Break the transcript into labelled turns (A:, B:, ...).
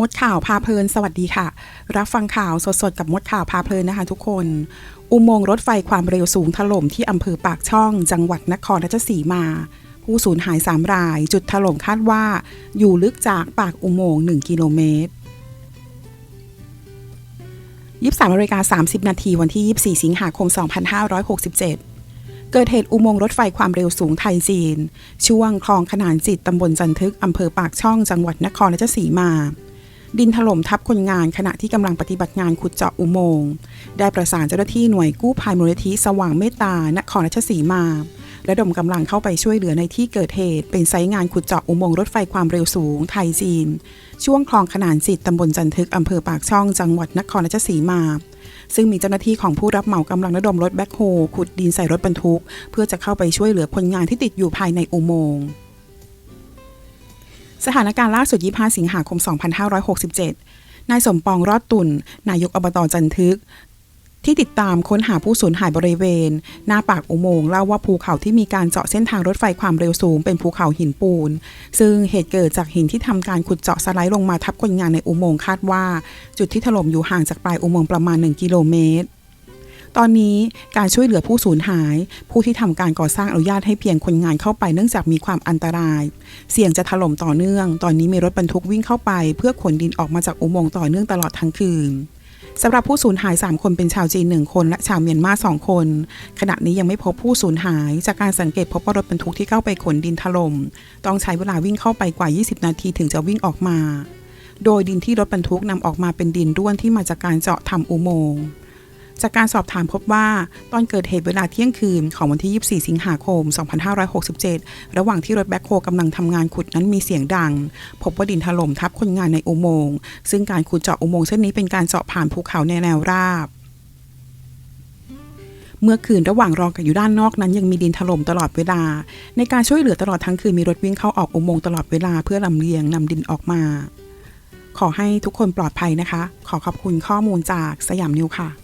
A: มดข่าวพาเพลิน สวัสดีค่ะ รับฟังข่าวสดๆ กับมดข่าวพาเพลินนะคะทุกคน อุโมงค์รถไฟความเร็วสูงถล่มที่อำเภอปากช่อง จังหวัดนครราชสีมา ผู้สูญหาย 3 ราย จุดถล่มคาดว่า อยู่ลึกจากปากอุโมงค์1กิโลเมตร23นาฬิกา30 นาทีวันที่ 24 สิงหาคม 2567เกิดเหตุอุโมงค์รถไฟความเร็วสูงไทยจีน ช่วงคลองขนานจิตตำบลจันทึกอำเภอปากช่องจังหวัดนครราชสีมา ดินถล่มทับคนงานขณะที่กำลังปฏิบัติงานขุดเจาะอุโมงค์ ได้ประสานเจ้าหน้าที่หน่วยกู้ภัยมูลนิธิสว่างเมตตานครราชสีมาระดมกำลังเข้าไปช่วยเหลือในที่เกิดเหตุ เป็นไซต์งานขุดเจาะอุโมงค์รถไฟความเร็วสูง ไทยจีน ช่วงคลองขนานจิตตำบลจันทึกอำเภอปากช่องจังหวัดนครราชสีมา ซึ่งมีเจ้าหน้าที่ของผู้รับเหมากำลังระดมรถแบ็คโฮขุดดินใส่รถบรรทุก เพื่อจะเข้าไปช่วยเหลือคนงานที่ติดอยู่ภายในอุโมงค์ สถานการณ์ล่าสุด 25 สิงหาคม 2567 นายสมปองรอดตุนนายกอบตจันทึก ที่ติดตามค้นหาผู้สูญหายบริเวณ หน้าปากอุโมงค์เล่าว่าภูเขาที่มีการเจาะเส้นทางรถไฟความเร็วสูงเป็นภูเขาหินปูน ซึ่งเหตุเกิดจากหินที่ทำการขุดเจาะสไลด์ลงมาทับคนงานในอุโมงค์คาดว่า จุดที่ถล่มอยู่ห่างจากปลายอุโมงค์ประมาณ 1 กิโลเมตร ตอนนี้การช่วยเหลือผู้สูญหาย ผู้ที่ทำการก่อสร้างอนุญาตให้เพียงคนงานเข้าไปเนื่องจากมีความอันตราย เสี่ยงจะถล่มต่อเนื่อง ตอนนี้มีรถบรรทุกวิ่งเข้าไป เพื่อขนดินออกมาจากอุโมงค์ต่อเนื่องตลอดทั้งคืนสำหรับผู้สูญหาย 3 คนเป็นชาวจีน 1 คน และชาวเมียนมา 2 คน ขณะนี้ยังไม่พบผู้สูญหาย จากการสังเกตพบว่ารถบรรทุกที่เข้าไปขนดินถล่มต้องใช้เวลาวิ่งเข้าไปกว่า 20 นาทีถึงจะวิ่งออกมา โดยดินที่รถบรรทุกนำออกมาเป็นดินร่วนที่มาจากการเจาะทำอุโมงค์ จากการสอบถามพบว่าตอนเกิดเหตุเวลาเที่ยงคืนของวันที่ 24 สิงหาคม 2567 ระหว่างที่รถแบ็คโฮกำลังทำงานขุดนั้นมีเสียงดัง พบว่าดินถล่มทับคนงานในอุโมงค์ซึ่งการขุดเจาะอุโมงค์เช่นนี้เป็นการเจาะผ่านภูเขาในแนวราบเมื่อคืนระหว่างรอกันอยู่ด้านนอกนั้นยังมีดินถล่มตลอดเวลา ในการช่วยเหลือตลอดทั้งคืนมีรถวิ่งเข้าออกอุโมงค์ตลอดเวลาเพื่อลำเลียงนำดินออกมา ขอให้ทุกคนปลอดภัยนะคะ ขอขอบคุณข้อมูลจากสยามนิวค่ะ